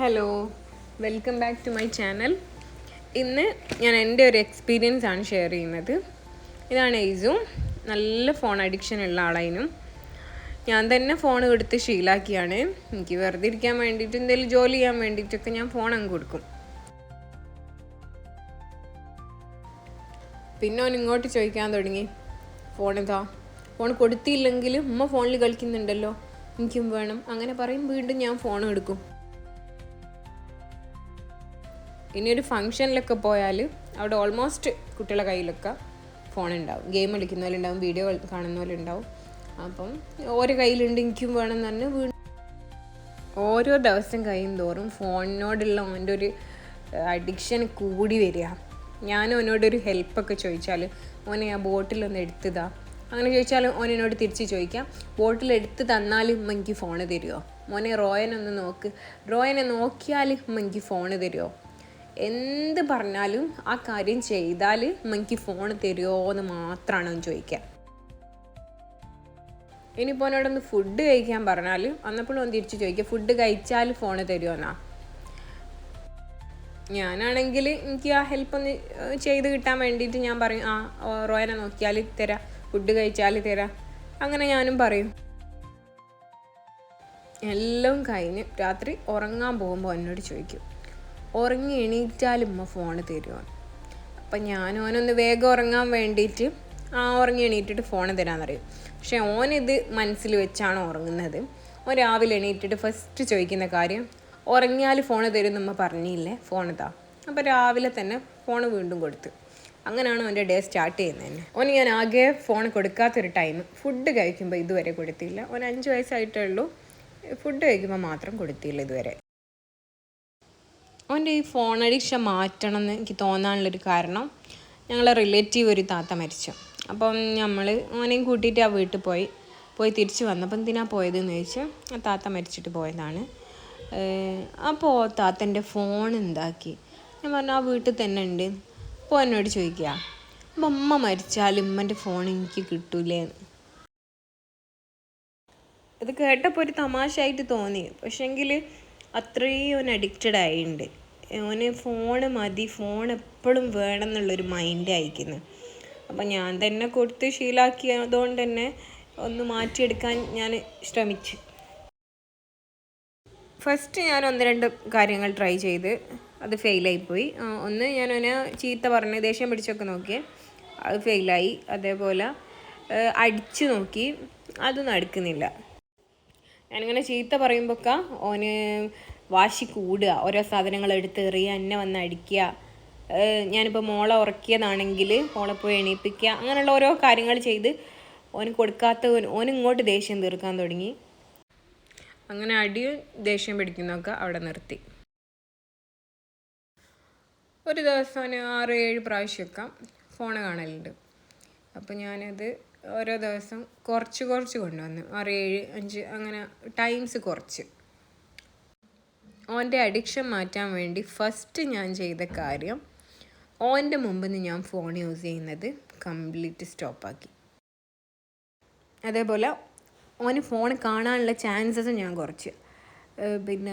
Hello welcome back to my channel ഇന്ന് ഞാൻ എന്റെ ഒരു എക്സ്പീരിയൻസ് ആണ് ഷെയർ ചെയ്യുന്നത്. ഇതാണ് എയ്സു നല്ല ഫോൺ അഡിക്ഷൻ ഉള്ള ആളായിരുന്നു. ഞാൻ തന്നെ ഫോൺ എടുത്ത് ശീലാക്കിയാണ്. എനിക്ക് വെറുതെ ഇരിക്കാൻ വേണ്ടിയിട്ട് എന്തെങ്കിലും ജോലി ചെയ്യാൻ വേണ്ടിയിട്ടൊക്കെ ഞാൻ ഫോൺ അങ്ങ് കൊടുക്കും. പിന്നെ അവൻ ഇങ്ങോട്ട് ചോദിക്കാൻ തുടങ്ങി. ഫോൺ ഇതാ. ഫോൺ കൊടുത്തില്ലെങ്കിൽ ഉമ്മ ഫോണിൽ കളിക്കുന്നുണ്ടല്ലോ. എനിക്കും വേണം. അങ്ങനെ പറയും വീണ്ടും ഞാൻ ഫോൺ എടുക്കും. ഇനി ഒരു ഫംഗ്ഷനിലൊക്കെ പോയാൽ അവിടെ ഓൾമോസ്റ്റ് കുട്ടികളുടെ കയ്യിലൊക്കെ ഫോൺ ഉണ്ടാവും ഗെയിം കളിക്കുന്നവരുണ്ടാവും വീഡിയോ കാണുന്നവരുണ്ടാവും. അപ്പം ഓരോ കയ്യിലുണ്ട് എനിക്കും വേണം പറഞ്ഞ് വീണ്ടും ഓരോ ദിവസം കഴിയും തോറും ഫോണിനോടുള്ള അവന്റെ ഒരു അഡിക്ഷൻ കൂടി വരിക. ഞാൻ അവനോടൊരു ഹെൽപ്പൊക്കെ ചോദിച്ചാൽ ഓനെ ആ ബോട്ടിലൊന്ന് എടുത്തതാ. അങ്ങനെ ചോദിച്ചാൽ ഓൻ എന്നോട് തിരിച്ച് ചോദിക്കാം ബോട്ടിൽ എടുത്ത് ഉമ്മ എനിക്ക് ഫോണ് തരുമോ മോനെ റോയനൊന്ന് നോക്ക്. റോയനെ നോക്കിയാൽ എനിക്ക് ഫോണ് തരുമോ എന്ത് പറഞ്ഞാലും ആ കാര്യം ചെയ്താൽ എനിക്ക് ഫോൺ തരുമോ എന്ന് മാത്രമാണ് അവൻ ചോദിക്കുക ഇനിയിപ്പോൾ എന്നോടൊന്ന് ഫുഡ് കഴിക്കാൻ പറഞ്ഞാൽ അന്നപ്പോഴും ഒന്ന് തിരിച്ച് ചോദിക്കുക ഫുഡ് കഴിച്ചാൽ ഫോൺ തരുമോന്നാ ഞാനാണെങ്കിൽ എനിക്ക് ആ ഹെൽപ്പ് ഒന്ന് ചെയ്ത് കിട്ടാൻ വേണ്ടിയിട്ട് ഞാൻ പറയും ആ റോയനെ നോക്കിയാൽ തരാം ഫുഡ് കഴിച്ചാൽ തരാം. അങ്ങനെ ഞാനും പറയും. എല്ലാം കഴിഞ്ഞ് രാത്രി ഉറങ്ങാൻ പോകുമ്പോൾ എന്നോട് ചോദിക്കും. ഉറങ്ങി എണീറ്റാലും ഉമ്മ ഫോണ് തരുവാണ്. അപ്പം ഞാൻ ഓനൊന്ന് വേഗം ഉറങ്ങാൻ വേണ്ടിയിട്ട് ആ ഉറങ്ങി എണീറ്റിട്ട് ഫോൺ തരാമെന്നറിയും പക്ഷേ ഓനിത് മനസ്സിൽ വെച്ചാണ് ഉറങ്ങുന്നത്. ഓൻ രാവിലെ എണീറ്റിട്ട് ഫസ്റ്റ് ചോദിക്കുന്ന കാര്യം ഉറങ്ങിയാൽ ഫോൺ തരും നമ്മ പറഞ്ഞില്ലേ? ഫോൺ താ. അപ്പോൾ രാവിലെ തന്നെ ഫോൺ വീണ്ടും കൊടുത്തു. അങ്ങനെയാണ് അവന്റെ ഡേ സ്റ്റാർട്ട് ചെയ്യുന്നത് തന്നെ ഓന് ഞാൻ ആകെ ഫോൺ കൊടുക്കാത്തൊരു ടൈം ഫുഡ് കഴിക്കുമ്പോൾ ഇതുവരെ കൊടുത്തില്ല. ഓൻ അഞ്ച് വയസ്സായിട്ടേ ഉള്ളൂ. ഫുഡ് കഴിക്കുമ്പോൾ മാത്രം കൊടുത്തില്ല ഇതുവരെ. അവന്റെ ഈ ഫോൺ അഡിക്ഷൻ മാറ്റണം എന്ന് എനിക്ക് തോന്നാനുള്ളൊരു കാരണം ഞങ്ങളെ റിലേറ്റീവ് ഒരു താത്ത മരിച്ചു. അപ്പം നമ്മൾ അവനെയും കൂട്ടിയിട്ട് ആ വീട്ടിൽ പോയി പോയി തിരിച്ച് വന്നപ്പോൾ എന്തിനാ പോയതെന്ന് ചോദിച്ചാൽ ആ താത്ത മരിച്ചിട്ട് പോയതാണ്. അപ്പോൾ താത്തന്റെ ഫോൺ എന്താക്കി? ഞാൻ പറഞ്ഞു ആ വീട്ടിൽ തന്നെ ഉണ്ട്. അപ്പോൾ എന്നോട് ചോദിക്കുക അപ്പം അമ്മ മരിച്ചാൽ ഉമ്മന്റെ ഫോൺ എനിക്ക് കിട്ടൂലേ? ഇത് കേട്ടപ്പോൾ ഒരു തമാശയായിട്ട് തോന്നി. പക്ഷെങ്കിൽ അത്രയും അവൻ അഡിക്റ്റഡ് ആയിട്ടുണ്ട്. അവന് ഫോൺ മതി ഫോൺ എപ്പോഴും വേണം എന്നുള്ളൊരു മൈൻഡ് അയക്കുന്നു അപ്പം ഞാൻ തന്നെ കൊടുത്ത് ശീലാക്കിയതുകൊണ്ട് തന്നെ ഒന്ന് മാറ്റിയെടുക്കാൻ ഞാൻ ശ്രമിച്ചു. ഫസ്റ്റ് ഞാൻ ഒന്ന് രണ്ട് കാര്യങ്ങൾ ട്രൈ ചെയ്ത് അത് ഫെയിലായിപ്പോയി ഒന്ന് ഞാൻ അവനെ ചീത്ത പറഞ്ഞ് ദേഷ്യം പിടിച്ചൊക്കെ നോക്കി. അത് ഫെയിലായി അതേപോലെ അടിച്ചു നോക്കി. അതൊന്നും അടുക്കുന്നില്ല. ഞാനിങ്ങനെ ചീത്ത പറയുമ്പോഴൊക്കെ ഓന് വാശി കൂടുക. ഓരോ സാധനങ്ങൾ എടുത്ത് എറിയുക എന്നെ വന്ന് അടിക്കുക. ഞാനിപ്പോൾ മോളെ ഉറക്കിയതാണെങ്കിൽ മോളെ പോയി എണീപ്പിക്കുക. അങ്ങനെയുള്ള ഓരോ കാര്യങ്ങൾ ചെയ്ത് ഓന് കൊടുക്കാത്ത ഓന് ഇങ്ങോട്ട് ദേഷ്യം തീർക്കാൻ തുടങ്ങി. അങ്ങനെ അടിയും ദേഷ്യം പിടിക്കുന്നതൊക്കെ അവിടെ നിർത്തി. ഒരു ദിവസം അവന് ആറ് ഏഴ് പ്രാവശ്യമൊക്കെ ഫോൺ കാണലുണ്ട്. അപ്പോൾ ഞാനത് ഓരോ ദിവസം കുറച്ച് കുറച്ച് കൊണ്ടുവന്നു. ആറ് ഏഴ് അഞ്ച് അങ്ങനെ ടൈംസ് കുറച്ച്. ഓന്റെ അഡിക്ഷൻ മാറ്റാൻ വേണ്ടി ഫസ്റ്റ് ഞാൻ ചെയ്ത കാര്യം ഓന്റെ മുമ്പിൽ നിന്ന് ഞാൻ ഫോൺ യൂസ് ചെയ്യുന്നത് കംപ്ലീറ്റ് സ്റ്റോപ്പാക്കി അതേപോലെ ഓന് ഫോൺ കാണാനുള്ള ചാൻസസ് ഞാൻ കുറച്ച്. പിന്നെ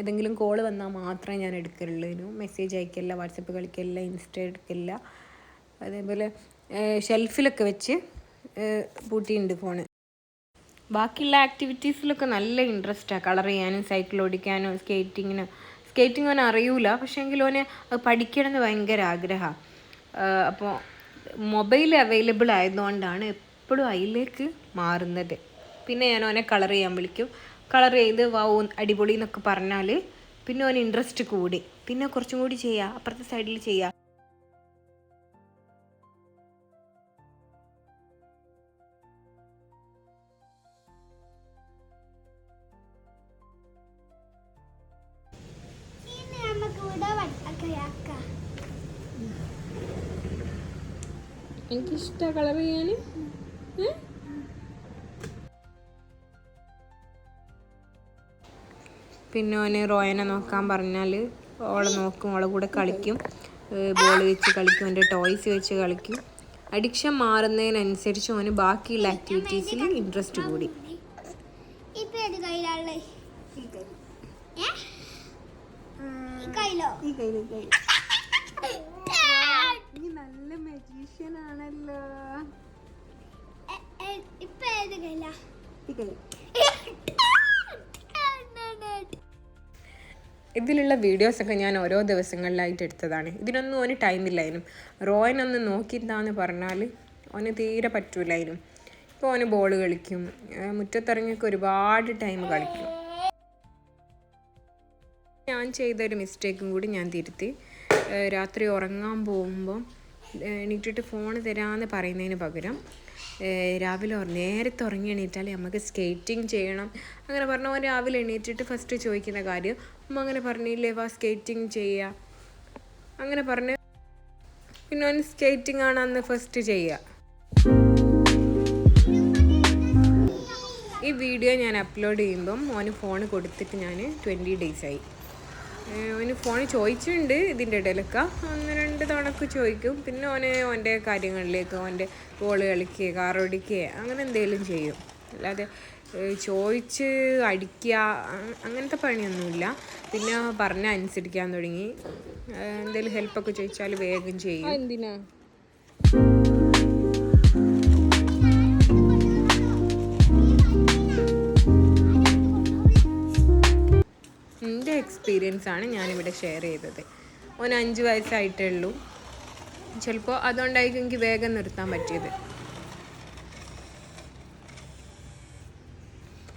ഏതെങ്കിലും കോൾ വന്നാൽ മാത്രമേ ഞാൻ എടുക്കലുള്ളൂ. മെസ്സേജ് അയക്കില്ല വാട്സപ്പ് കളിക്കില്ല ഇൻസ്റ്റ എടുക്കില്ല അതേപോലെ ഷെൽഫിലൊക്കെ വെച്ച് പൂട്ടിയിട്ടുണ്ട് ഫോണ് ബാക്കിയുള്ള ആക്ടിവിറ്റീസിലൊക്കെ നല്ല ഇൻട്രസ്റ്റാണ് കളർ ചെയ്യാനും സൈക്കിൾ ഓടിക്കാനും സ്കേറ്റിങ്ങിനും സ്കേറ്റിംഗ് അവൻ അറിയൂല. പക്ഷേ എങ്കിൽ അവന് അത് പഠിക്കണമെന്ന് ഭയങ്കര ആഗ്രഹമാണ് അപ്പോൾ മൊബൈൽ അവൈലബിൾ ആയതുകൊണ്ടാണ് എപ്പോഴും അതിലേക്ക് മാറുന്നത്. പിന്നെ ഞാൻ അവനെ കളർ ചെയ്യാൻ വിളിക്കും. കളർ ചെയ്ത് വാ അടിപൊളി എന്നൊക്കെ പറഞ്ഞാൽ പിന്നെ അവന് ഇൻട്രസ്റ്റ് കൂടി. പിന്നെ കുറച്ചും കൂടി ചെയ്യുക അപ്പുറത്തെ സൈഡിൽ ചെയ്യുക എനിക്കിഷ്ടമാണ് കളർ ചെയ്യാൻ പിന്നെ ഓന് റോയനെ നോക്കാൻ പറഞ്ഞാൽ ഓളെ നോക്കും ഓളെ കൂടെ കളിക്കും. ബോൾ വെച്ച് കളിക്കും എന്റെ ടോയ്സ് വെച്ച് കളിക്കും. അഡിക്ഷൻ മാറുന്നതിനനുസരിച്ച് ഓന് ബാക്കിയുള്ള ആക്ടിവിറ്റീസിൽ ഇൻട്രസ്റ്റ് കൂടി. ഈ കയ്യിലോ ഈ കയ്യിൽ നീ നല്ല ഇപ്പൊ ഏത് കയ്യില? ഈ ഇതിലുള്ള വീഡിയോസൊക്കെ ഞാൻ ഓരോ ദിവസങ്ങളിലായിട്ട് എടുത്തതാണ്. ഇതിനൊന്നും ഓന് ടൈമില്ലായിരുന്നു. റോയനൊന്ന് നോക്കിയിട്ടാന്ന് പറഞ്ഞാൽ ഓന് തീരെ പറ്റൂലായിരുന്നു. ഇപ്പോൾ ഓന് ബോൾ കളിക്കും. മുറ്റത്തിറങ്ങിയൊക്കെ ഒരുപാട് ടൈം കളിക്കും. ഞാൻ ചെയ്തൊരു മിസ്റ്റേക്കും കൂടി ഞാൻ തിരുത്തി. രാത്രി ഉറങ്ങാൻ പോകുമ്പോൾ എണീറ്റിട്ട് ഫോൺ തരാമെന്ന് പറയുന്നതിന് പകരം രാവിലെ നേരത്തെ ഉറങ്ങി എണീറ്റാൽ നമുക്ക് സ്കേറ്റിംഗ് ചെയ്യണം. അങ്ങനെ പറഞ്ഞ ഓൻ രാവിലെ എണീറ്റിട്ട് ഫസ്റ്റ് ചോദിക്കുന്ന കാര്യം അമ്മ അങ്ങനെ പറഞ്ഞില്ലേ വാ സ്കേറ്റിംഗ് ചെയ്യുക അങ്ങനെ പറഞ്ഞ് പിന്നെ ഒന്ന് സ്കേറ്റിംഗ് ആണ് അന്ന് ഫസ്റ്റ് ചെയ്യുക ഈ വീഡിയോ ഞാൻ അപ്ലോഡ് ചെയ്യുമ്പം ഓന് ഫോൺ കൊടുത്തിട്ട് ഞാൻ ട്വന്റി ഡേയ്സ് ഓന് ഫോൺ ചോദിച്ചിട്ടുണ്ട് ഇതിന്റെ ഇടയിലൊക്കെ. ഒന്ന് രണ്ട് തവണക്ക് ചോദിക്കും. പിന്നെ ഓന് ഓന്റെ കാര്യങ്ങളിലേക്ക് ഓന്റെ ബോൾ കളിക്കുക കാറോടിക്കുക അങ്ങനെ എന്തെങ്കിലും ചെയ്യും. അല്ലാതെ ചോദിച്ച് അടിക്കുക അങ്ങനത്തെ പണിയൊന്നുമില്ല. പിന്നെ പറഞ്ഞ അനുസരിക്കാൻ തുടങ്ങി എന്തെങ്കിലും ഹെൽപ്പൊക്കെ ചോദിച്ചാൽ വേഗം ചെയ്യും. എന്തിനാ? എന്റെ എക്സ്പീരിയൻസ് ആണ് ഞാനിവിടെ ഷെയർ ചെയ്തത്. ഓൻ അഞ്ച് വയസ്സായിട്ടേ ഉള്ളൂ. ചിലപ്പോൾ അതുകൊണ്ടായിരിക്കും എനിക്ക് വേഗം നിർത്താൻ പറ്റിയത്.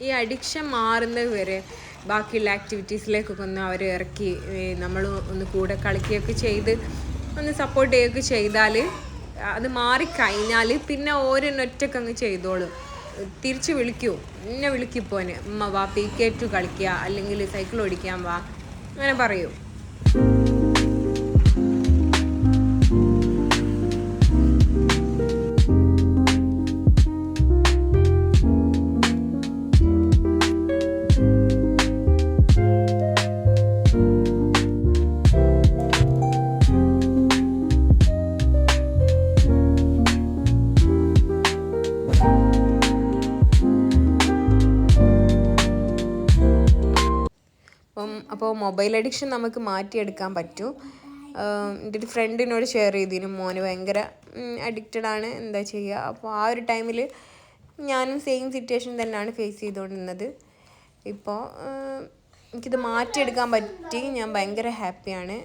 ഈ അഡിക്ഷൻ മാറുന്നത് വരെ ബാക്കിയുള്ള ആക്ടിവിറ്റീസിലേക്കൊക്കെ ഒന്ന് അവർ ഇറക്കി നമ്മൾ ഒന്ന് കൂടെ കളിക്കുകയൊക്കെ ചെയ്ത് ഒന്ന് സപ്പോർട്ട് ചെയ്യുകയൊക്കെ ചെയ്താൽ അത് മാറിക്കഴിഞ്ഞാൽ പിന്നെ ഓരോന്നൊറ്റക്കങ്ങ് ചെയ്തോളും. തിരിച്ച് വിളിക്കൂ. എന്നെ വിളിക്കിപ്പോന് ഉമ്മ വാ പി കെ ടു കളിക്കുക അല്ലെങ്കിൽ സൈക്കിൾ ഓടിക്കാൻ വാ. അങ്ങനെ പറയൂ. അപ്പോൾ മൊബൈൽ അഡിക്ഷൻ നമുക്ക് മാറ്റിയെടുക്കാൻ പറ്റും. എന്റെ ഒരു ഫ്രണ്ടിനോട് ഷെയർ ചെയ്തിരുന്നു മോന് ഭയങ്കര അഡിക്റ്റഡ് ആണ് എന്താ ചെയ്യുക? അപ്പോൾ ആ ഒരു ടൈമിൽ ഞാനും സെയിം സിറ്റുവേഷൻ തന്നെയാണ് ഫേസ് ചെയ്തുകൊണ്ടിരുന്നത്. ഇപ്പോൾ എനിക്കിത് മാറ്റിയെടുക്കാൻ പറ്റി ഞാൻ ഭയങ്കര ഹാപ്പിയാണ്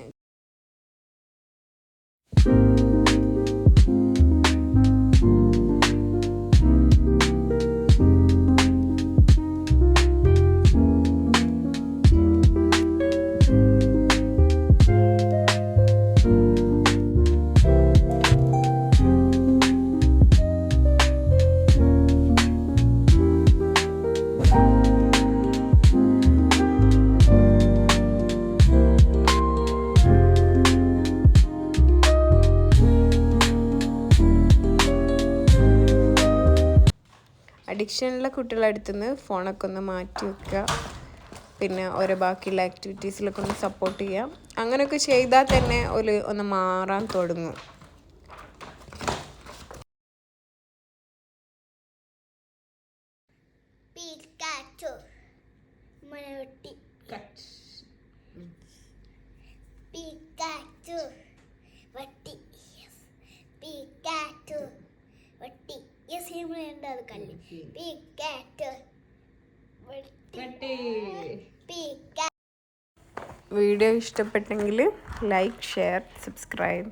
അഡിക്ഷനുള്ള കുട്ടികളുടെ അടുത്ത് നിന്ന് ഫോണൊക്കെ ഒന്ന് മാറ്റി വെക്കുക പിന്നെ ഓരോ ബാക്കിയുള്ള ആക്ടിവിറ്റീസിലൊക്കെ ഒന്ന് സപ്പോർട്ട് ചെയ്യുക അങ്ങനെയൊക്കെ ചെയ്താൽ തന്നെ ഒരു ഒന്ന് മാറാൻ തുടങ്ങും. അത് കല്ല്? പി വീഡിയോ ഇഷ്ടപ്പെട്ടെങ്കിൽ ലൈക്ക് ഷെയർ സബ്സ്ക്രൈബ്.